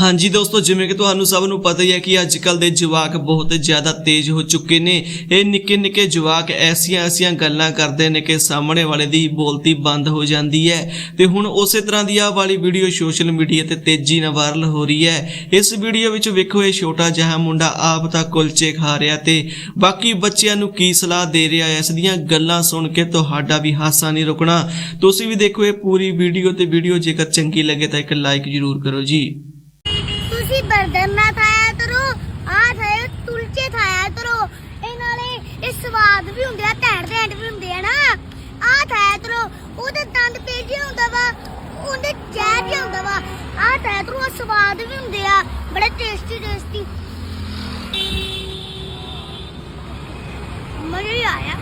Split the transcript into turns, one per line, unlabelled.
ਹਾਂਜੀ ਦੋਸਤੋ, ਜਿਵੇਂ ਕਿ ਤੁਹਾਨੂੰ ਸਭ ਨੂੰ ਪਤਾ ਹੀ ਹੈ ਕਿ ਅੱਜ ਕੱਲ ਦੇ ਜਵਾਕ ਬਹੁਤ ਜ਼ਿਆਦਾ ਤੇਜ਼ ਹੋ ਚੁੱਕੇ ਨੇ। ਇਹ ਨਿੱਕੇ ਨਿੱਕੇ ਜਵਾਕ ਐਸੀਆਂ ਐਸੀਆਂ ਗੱਲਾਂ ਕਰਦੇ ਨੇ ਕਿ ਸਾਹਮਣੇ ਵਾਲੇ ਦੀ ਬੋਲਤੀ ਬੰਦ ਹੋ ਜਾਂਦੀ ਹੈ। ਤੇ ਹੁਣ ਉਸੇ ਤਰ੍ਹਾਂ ਦੀ ਆਹ ਵਾਲੀ ਵੀਡੀਓ ਸੋਸ਼ਲ ਮੀਡੀਆ ਤੇ ਤੇਜ਼ੀ ਨਾਲ ਵਾਇਰਲ ਹੋ ਰਹੀ ਹੈ। ਇਸ ਵੀਡੀਓ ਵਿੱਚ ਵੇਖੋ, ਇਹ ਛੋਟਾ ਜਿਹਾ ਮੁੰਡਾ ਆਪ ਤਾਂ ਕੁਲਚੇ ਖਾ ਰਿਹਾ ਤੇ ਬਾਕੀ ਬੱਚਿਆਂ ਨੂੰ ਕੀ ਸਲਾਹ ਦੇ ਰਿਹਾ ਹੈ ਇਸ ਦੀਆਂ ਗੱਲਾਂ ਸੁਣ ਕੇ ਤੁਹਾਡਾ ਵੀ ਹਾਸਾ ਨਹੀਂ ਰੁਕਣਾ। ਤੁਸੀਂ ਵੀ ਦੇਖੋ ਇਹ ਪੂਰੀ ਵੀਡੀਓ ਤੇ ਵੀਡੀਓ ਜੇਕਰ ਚੰਗੀ ਲੱਗੇ ਤਾਂ ਇੱਕ ਲਾਈਕ ਜ਼ਰੂਰ ਕਰੋ ਜੀ।
ਤੁਸੀਂ ਬਰਗਰ ਨਾ ਖਾਇਆ ਕਰੋ ਆ ਖਾਇਆ, ਤੁਲਚੇ ਖਾਇਆ ਕਰੋ। ਇਹ ਨਾਲੇ ਇਹ ਸਵਾਦ ਵੀ ਹੁੰਦੇ ਆ ਘੈਂਟ ਘੈਂਟ ਵੀ ਹੁੰਦੇ ਆ ਨਾ। ਆ ਖਾਇਆ ਕਰੋ, ਉਹਦੇ ਦੰਦ ਪੇਜੇ ਹੁੰਦਾ ਵਾ, ਉਹਦੇ ਜ਼ਹਿਰ ਜਿਹਾ ਹੁੰਦਾ ਵਾ। ਆ ਖਾਇਆ ਕਰੋ ਸਵਾਦ ਵੀ ਹੁੰਦੇ ਆ, ਬੜੇ ਟੇਸਟੀ ਟੇਸਟੀ ਮਜ਼ਾ ਹੀ ਆਇਆ।